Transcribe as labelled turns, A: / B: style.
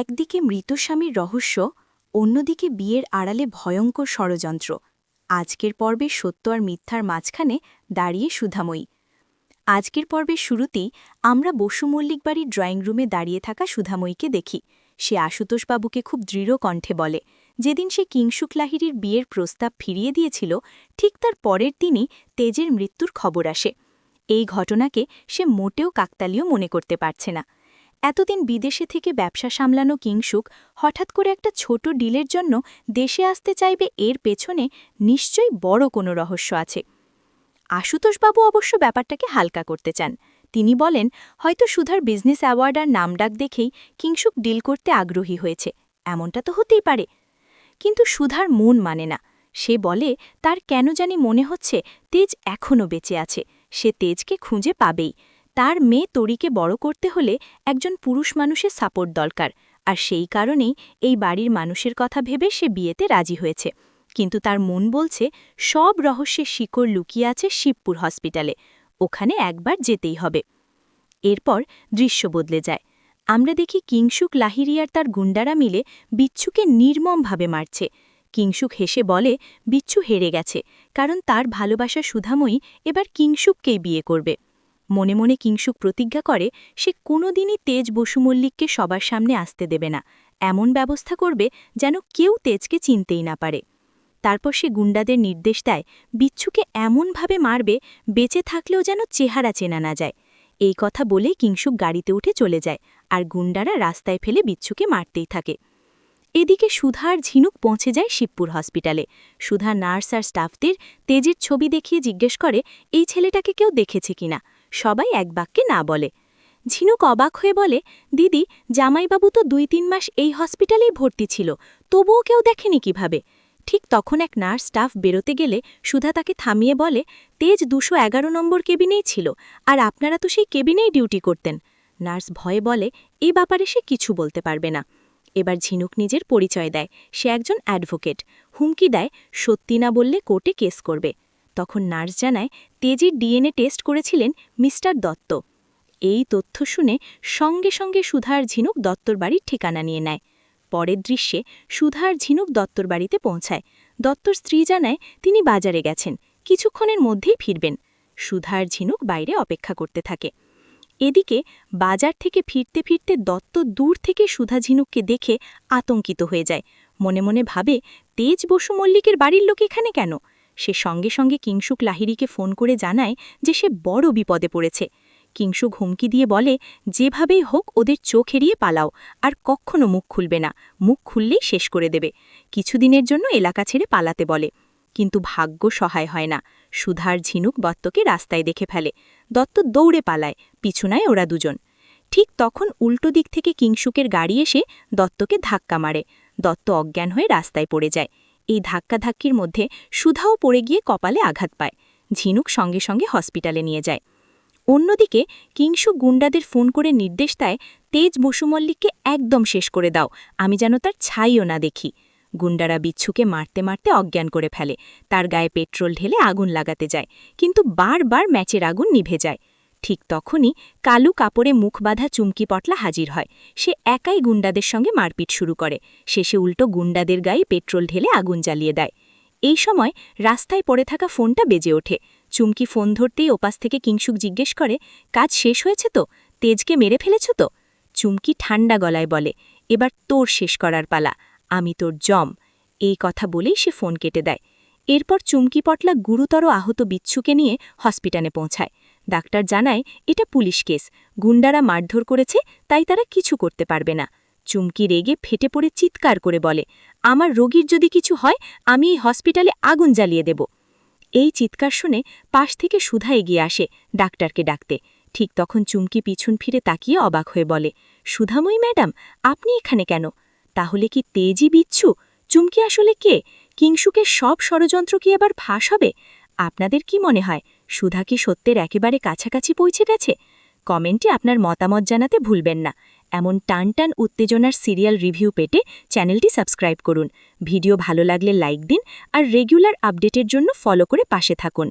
A: একদিকে মৃত স্বামীর রহস্য, অন্যদিকে বিয়ের আড়ালে ভয়ঙ্কর ষড়যন্ত্র। আজকের পর্বে সত্য আর মিথ্যার মাঝখানে দাঁড়িয়ে সুধাময়ী। আজকের পর্বের শুরুতেই আমরা বসু মল্লিক বাড়ির ড্রয়িং রুমে দাঁড়িয়ে থাকা সুধাময়ীকে দেখি। সে আশুতোষবাবুকে খুব দৃঢ় কণ্ঠে বলে, যেদিন সে কিংসুক লাহিড়ির বিয়ের প্রস্তাব ফিরিয়ে দিয়েছিল, ঠিক তার পরের দিনই তেজের মৃত্যুর খবর আসে। এই ঘটনাকে সে মোটেও কাকতালীয় মনে করতে পারছে না। এতদিন বিদেশে থেকে ব্যবসা সামলানো কিংসুক হঠাৎ করে একটা ছোট ডিলের জন্য দেশে আসতে চাইবে এর পেছনে নিশ্চয়ই বড় কোনো রহস্য আছে। আশুতোষবাবু অবশ্য ব্যাপারটাকে হালকা করতে চান। তিনি বলেন, হয়তো সুধার বিজনেস অ্যাওয়ার্ড আর নামডাক দেখেই কিংসুক ডিল করতে আগ্রহী হয়েছে। এমনটা তো হতেই পারে। কিন্তু সুধার মন মানে না। সে বলে, তার কেন জানি মনে হচ্ছে তেজ এখনও বেঁচে আছে। সে তেজকে খুঁজে পাবেই। তার মেয়ে তরিকে বড় করতে হলে একজন পুরুষ মানুষের সাপোর্ট দরকার, আর সেই কারণেই এই বাড়ির মানুষের কথা ভেবে সে বিয়েতে রাজি হয়েছে। কিন্তু তার মন বলছে সব রহস্যের শিকড় লুকিয়ে আছে শিবপুর হসপিটালে, ওখানে একবার যেতেই হবে। এরপর দৃশ্য বদলে যায়। আমরা দেখি কিংসুক লাহিরিয়ার তার গুন্ডারা মিলে বিচ্ছুকে নির্মমভাবে মারছে। কিংসুক হেসে বলে, বিচ্ছু হেরে গেছে, কারণ তার ভালোবাসা সুধাময়ী এবার কিংসুককেই বিয়ে করবে। মনে মনে কিংসুক প্রতিজ্ঞা করে, সে কোনোদিনই তেজ বসু মল্লিককে সবার সামনে আসতে দেবে না। এমন ব্যবস্থা করবে যেন কেউ তেজকে চিনতেই না পারে। তারপর সে গুন্ডাদের নির্দেশ দেয়, বিচ্ছুকে এমনভাবে মারবে, বেঁচে থাকলেও যেন চেহারা চেনা না যায়। এই কথা বলেই কিংসুক গাড়িতে উঠে চলে যায়, আর গুন্ডারা রাস্তায় ফেলে বিচ্ছুকে মারতেই থাকে। এদিকে সুধা আর ঝিনুক পৌঁছে যায় শিবপুর হসপিটালে। সুধা নার্স আর স্টাফদের তেজের ছবি দেখিয়ে জিজ্ঞেস করে, এই ছেলেটাকে কেউ দেখেছে কিনা? সবাই এক বাক্যে না বলে। ঝিনুক অবাক হয়ে বলে, দিদি, জামাইবাবু তো দুই তিন মাস এই হসপিটালেই ভর্তি ছিল, তবুও কেউ দেখেনি কীভাবে? ঠিক তখন এক নার্স স্টাফ বেরোতে গেলে সুধা তাকে থামিয়ে বলে, তেজ দুশো এগারো নম্বর কেবিনেই ছিল, আর আপনারা তো সেই কেবিনেই ডিউটি করতেন। নার্স ভয়ে বলে, এ ব্যাপারে সে কিছু বলতে পারবে না। এবার ঝিনুক নিজের পরিচয় দেয়, সে একজন অ্যাডভোকেট। হুমকি দেয়, সত্যি না বললে কোর্টে কেস করবে। তখন নার্স জানায় তেজির ডিএনএ টেস্ট করেছিলেন মিস্টার দত্ত। এই তথ্য শুনে সঙ্গে সঙ্গে সুধার ঝিনুক দত্তর বাড়ির ঠিকানা নিয়ে নেয়। পরের দৃশ্যে সুধার ঝিনুক দত্তর বাড়িতে পৌঁছায়। দত্তর স্ত্রী জানায় তিনি বাজারে গেছেন, কিছুক্ষণের মধ্যেই ফিরবেন। সুধার ঝিনুক বাইরে অপেক্ষা করতে থাকে। এদিকে বাজার থেকে ফিরতে ফিরতে দত্ত দূর থেকে সুধা ঝিনুককে দেখে আতঙ্কিত হয়ে যায়। মনে মনে ভাবে, তেজ বসু মল্লিকের বাড়ির লোক এখানে কেন? সে সঙ্গে সঙ্গে কিংসুক লাহিড়িকে ফোন করে জানায় যে সে বড় বিপদে পড়েছে। কিংসুক হুমকি দিয়ে বলে, যেভাবেই হোক ওদের চোখ এড়িয়ে পালাও, আর কখনো মুখ খুলবে না। মুখ খুললেই শেষ করে দেবে। কিছুদিনের জন্য এলাকা ছেড়ে পালাতে বলে। কিন্তু ভাগ্য সহায় হয় না। সুধার ঝিনুক দত্তকে রাস্তায় দেখে ফেলে। দত্ত দৌড়ে পালায়, পিছুনায় ওরা দুজন। ঠিক তখন উল্টো দিক থেকে কিংসুকের গাড়ি এসে দত্তকে ধাক্কা মারে। দত্ত অজ্ঞান হয়ে রাস্তায় পড়ে যায়। এই ধাক্কাধাক্কির মধ্যে সুধাও পড়ে গিয়ে কপালে আঘাত পায়। ঝিনুক সঙ্গে সঙ্গে হসপিটালে নিয়ে যায়। অন্যদিকে কিংসু গুন্ডাদের ফোন করে নির্দেশ দেয়, তেজ বসুমল্লিককে একদম শেষ করে দাও, আমি যেন তার ছাইও না দেখি। গুন্ডারা বিচ্ছুকে মারতে মারতে অজ্ঞান করে ফেলে। তার গায়ে পেট্রোল ঢেলে আগুন লাগাতে যায়, কিন্তু বারবার ম্যাচের আগুন নিভে যায়। ঠিক তখনই কালু কাপড়ে মুখ বাঁধা চুমকি পটলা হাজির হয়। সে একাই গুন্ডাদের সঙ্গে মারপিট শুরু করে। শেষে উল্টো গুন্ডাদের গায়ে পেট্রোল ঢেলে আগুন জ্বালিয়ে দেয়। এই সময় রাস্তায় পড়ে থাকা ফোনটা বেজে ওঠে। চুমকি ফোন ধরতেই ওপাশ থেকে কিংসুক জিজ্ঞেস করে, কাজ শেষ হয়েছে তো? তেজকে মেরে ফেলেছ তো? চুমকি ঠান্ডা গলায় বলে, এবার তোর শেষ করার পালা। আমি তোর জম। এই কথা বলেই সে ফোন কেটে দেয়। এরপর চুমকি পটলা গুরুতর আহত বিচ্ছুকে নিয়ে হসপিটালে পৌঁছায়। ডাক্তার জানায়, এটা পুলিশ কেস। গুন্ডারা মারধর করেছে, তাই তারা কিছু করতে পারবে না। চুমকি রেগে ফেটে পড়ে চিৎকার করে বলে, আমার রোগীর যদি কিছু হয়, আমি এই হসপিটালে আগুন জ্বালিয়ে দেব। এই চিৎকার শুনে পাশ থেকে সুধা এগিয়ে আসে ডাক্তারকে ডাকতে। ঠিক তখন চুমকি পিছন ফিরে তাকিয়ে অবাক হয়ে বলে, সুধাময়ী ম্যাডাম, আপনি এখানে কেন? তাহলে কি তেজি বিচ্ছু? চুমকি আসলে কে? কিংসুকের সব ষড়যন্ত্র কি এবার ফাঁস হবে? আপনাদের কি মনে হয়? সুধা কি সত্যের একেবারে কাছাকাছি পৌঁছে গেছে? কমেন্টে আপনার মতামত জানাতে ভুলবেন না। এমন টান টান উত্তেজনার সিরিয়াল রিভিউ পেটে চ্যানেলটি সাবস্ক্রাইব করুন। ভিডিও ভালো লাগলে লাইক দিন আর রেগুলার আপডেটের জন্য ফলো করে পাশে থাকুন।